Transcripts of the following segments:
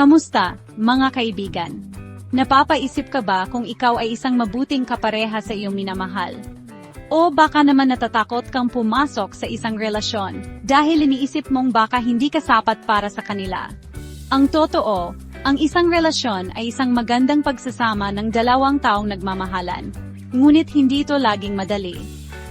Kamusta, mga kaibigan? Napapaisip ka ba kung ikaw ay isang mabuting kapareha sa iyong minamahal? O baka naman natatakot kang pumasok sa isang relasyon dahil iniisip mong baka hindi ka sapat para sa kanila? Ang totoo, ang isang relasyon ay isang magandang pagsasama ng dalawang taong nagmamahalan. Ngunit hindi ito laging madali.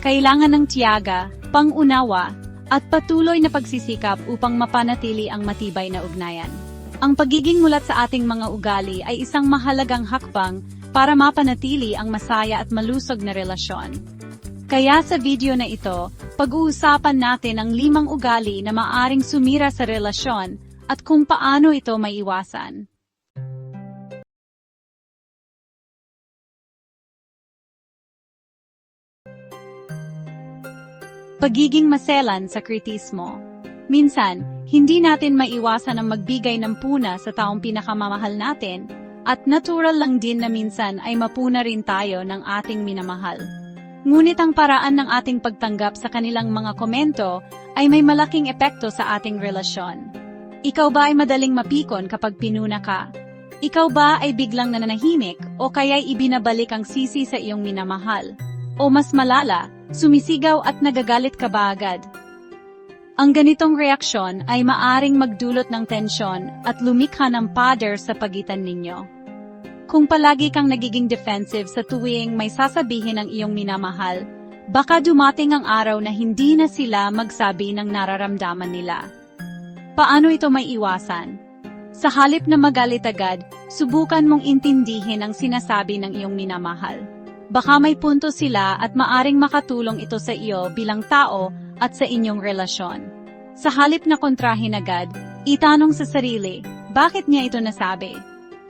Kailangan ng tiyaga, pangunawa, at patuloy na pagsisikap upang mapanatili ang matibay na ugnayan. Ang pagiging mulat sa ating mga ugali ay isang mahalagang hakbang para mapanatili ang masaya at malusog na relasyon. Kaya sa video na ito, pag-uusapan natin ang limang ugali na maaring sumira sa relasyon at kung paano ito maiwasan. Pagiging maselan sa kritismo. Minsan, hindi natin maiwasan ang magbigay ng puna sa taong pinakamamahal natin, at natural lang din na minsan ay mapuna rin tayo ng ating minamahal. Ngunit ang paraan ng ating pagtanggap sa kanilang mga komento ay may malaking epekto sa ating relasyon. Ikaw ba ay madaling mapikon kapag pinuna ka? Ikaw ba ay biglang nananahimik o kaya'y ibinabalik ang sisi sa iyong minamahal? O mas malala, sumisigaw at nagagalit ka ba agad? Ang ganitong reaksyon ay maaring magdulot ng tensyon at lumikha ng pader sa pagitan ninyo. Kung palagi kang nagiging defensive sa tuwing may sasabihin ng iyong minamahal, baka dumating ang araw na hindi na sila magsabi ng nararamdaman nila. Paano ito may iwasan? Sa halip na magalit agad, subukan mong intindihin ang sinasabi ng iyong minamahal. Baka may punto sila at maaring makatulong ito sa iyo bilang tao at sa inyong relasyon. Sa halip na kontrahin agad, itanong sa sarili, bakit niya ito nasabi?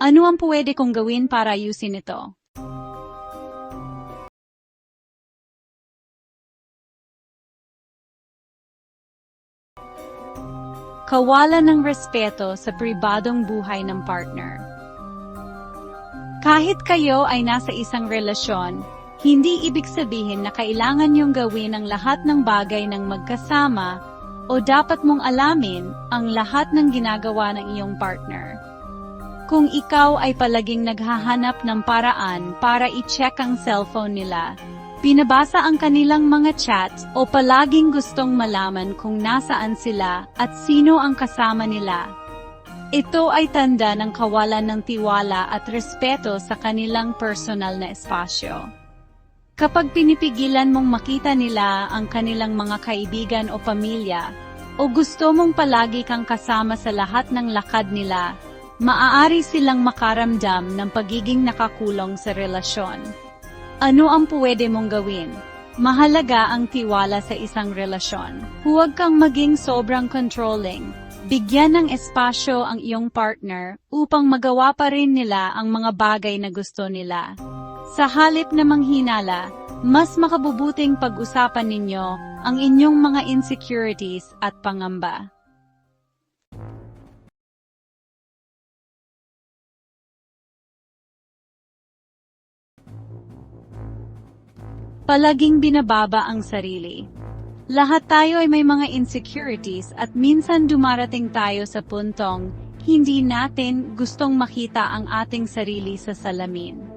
Ano ang pwede kong gawin para ayusin ito? Kawalan ng respeto sa pribadong buhay ng partner. Kahit kayo ay nasa isang relasyon, hindi ibig sabihin na kailangan niyong gawin ang lahat ng bagay ng magkasama o dapat mong alamin ang lahat ng ginagawa ng iyong partner. Kung ikaw ay palaging naghahanap ng paraan para i-check ang cellphone nila, pinabasa ang kanilang mga chats o palaging gustong malaman kung nasaan sila at sino ang kasama nila, ito ay tanda ng kawalan ng tiwala at respeto sa kanilang personal na espasyo. Kapag pinipigilan mong makita nila ang kanilang mga kaibigan o pamilya, o gusto mong palagi kang kasama sa lahat ng lakad nila, maaari silang makaramdam ng pagiging nakakulong sa relasyon. Ano ang pwede mong gawin? Mahalaga ang tiwala sa isang relasyon. Huwag kang maging sobrang controlling. Bigyan ng espasyo ang iyong partner upang magawa pa rin nila ang mga bagay na gusto nila. Sa halip na manghinala, mas makabubuting pag-usapan ninyo ang inyong mga insecurities at pangamba. Palaging binababa ang sarili. Lahat tayo ay may mga insecurities at minsan dumarating tayo sa puntong hindi natin gustong makita ang ating sarili sa salamin.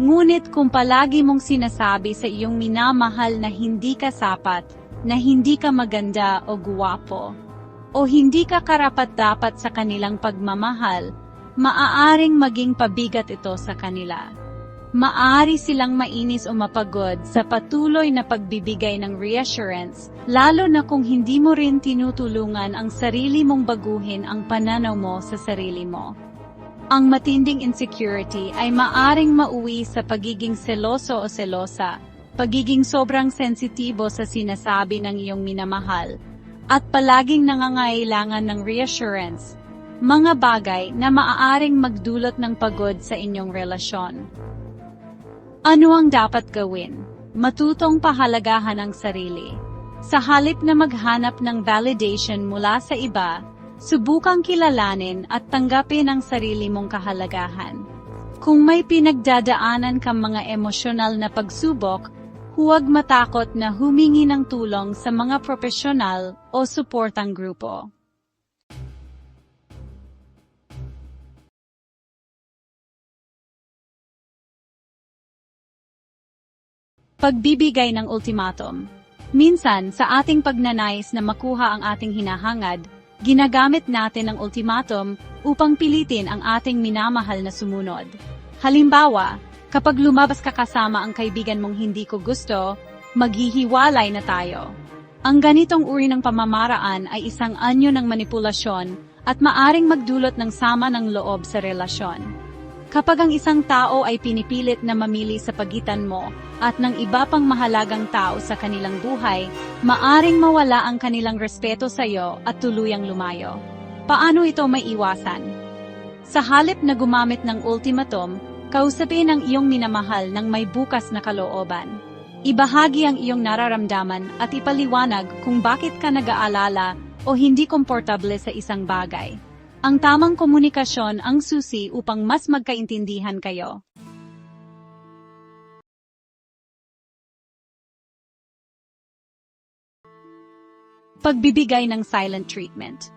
Ngunit kung palagi mong sinasabi sa iyong minamahal na hindi ka sapat, na hindi ka maganda o guwapo, o hindi ka karapat-dapat sa kanilang pagmamahal, maaaring maging pabigat ito sa kanila. Maari silang mainis o mapagod sa patuloy na pagbibigay ng reassurance, lalo na kung hindi mo rin tinutulungan ang sarili mong baguhin ang pananaw mo sa sarili mo. Ang matinding insecurity ay maaring mauwi sa pagiging seloso o selosa, pagiging sobrang sensitibo sa sinasabi ng iyong minamahal, at palaging nangangailangan ng reassurance, mga bagay na maaaring magdulot ng pagod sa inyong relasyon. Ano ang dapat gawin? Matutong pahalagahan ang sarili. Sa halip na maghanap ng validation mula sa iba, Subukang kilalanin at tanggapin ang sarili mong kahalagahan. Kung may pinagdadaanan kang mga emosyonal na pagsubok, huwag matakot na humingi ng tulong sa mga profesional o suportang grupo. Pagbibigay ng ultimatum Minsan, sa ating pagnanais na makuha ang ating hinahangad, ginagamit natin ang ultimatum upang pilitin ang ating minamahal na sumunod. Halimbawa, kapag lumabas ka kasama ang kaibigan mong hindi ko gusto, maghihiwalay na tayo. Ang ganitong uri ng pamamaraan ay isang anyo ng manipulasyon at maaring magdulot ng sama ng loob sa relasyon. Kapag ang isang tao ay pinipilit na mamili sa pagitan mo at ng iba pang mahalagang tao sa kanilang buhay, maaring mawala ang kanilang respeto sa iyo at tuluyang lumayo. Paano ito maiwasan? Sa halip na gumamit ng ultimatum, kausapin ang iyong minamahal ng may bukas na kalooban. Ibahagi ang iyong nararamdaman at ipaliwanag kung bakit ka nag-aalala o hindi komportable sa isang bagay. Ang tamang komunikasyon ang susi upang mas magkaintindihan kayo. Pagbibigay ng silent treatment.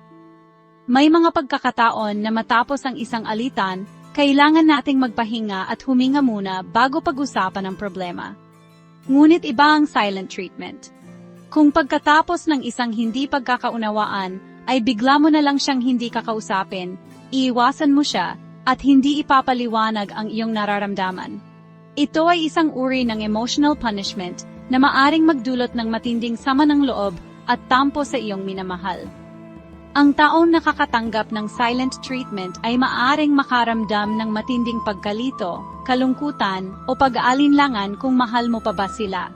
May mga pagkakataon na matapos ang isang alitan, kailangan nating magpahinga at huminga muna bago pag-usapan ang problema. Ngunit iba ang silent treatment. Kung pagkatapos ng isang hindi pagkakaunawaan ay bigla mo na lang siyang hindi kakausapin, iiwasan mo siya at hindi ipapaliwanag ang iyong nararamdaman. Ito ay isang uri ng emotional punishment na maaring magdulot ng matinding sama ng loob at tampo sa iyong minamahal. Ang taong nakakatanggap ng silent treatment ay maaring makaramdam ng matinding pagkalito, kalungkutan o pag-aalinlangan kung mahal mo pa ba sila.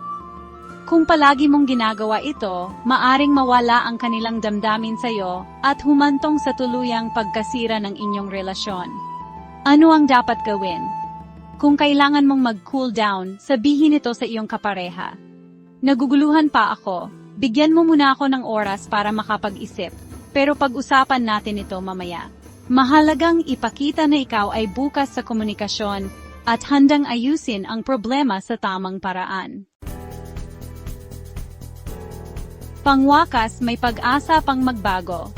Kung palagi mong ginagawa ito, maaring mawala ang kanilang damdamin sa iyo at humantong sa tuluyang pagkasira ng inyong relasyon. Ano ang dapat gawin? Kung kailangan mong mag-cool down, sabihin ito sa iyong kapareha. Naguguluhan pa ako, bigyan mo muna ako ng oras para makapag-isip, pero pag-usapan natin ito mamaya. Mahalagang ipakita na ikaw ay bukas sa komunikasyon at handang ayusin ang problema sa tamang paraan. Pangwakas may pag-asa pang magbago.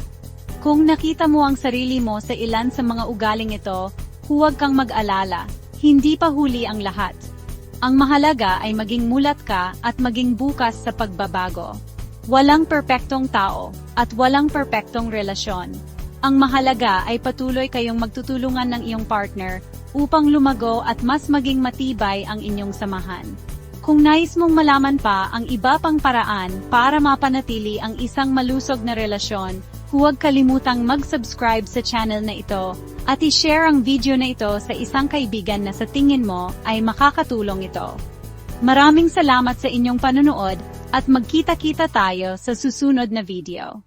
Kung nakita mo ang sarili mo sa ilan sa mga ugaling ito, huwag kang mag-alala, hindi pa huli ang lahat. Ang mahalaga ay maging mulat ka at maging bukas sa pagbabago. Walang perpektong tao at walang perpektong relasyon. Ang mahalaga ay patuloy kayong magtutulungan ng iyong partner upang lumago at mas maging matibay ang inyong samahan. Kung nais mong malaman pa ang iba pang paraan para mapanatili ang isang malusog na relasyon, huwag kalimutang mag-subscribe sa channel na ito at i-share ang video na ito sa isang kaibigan na sa tingin mo ay makakatulong ito. Maraming salamat sa inyong panonood at magkita-kita tayo sa susunod na video.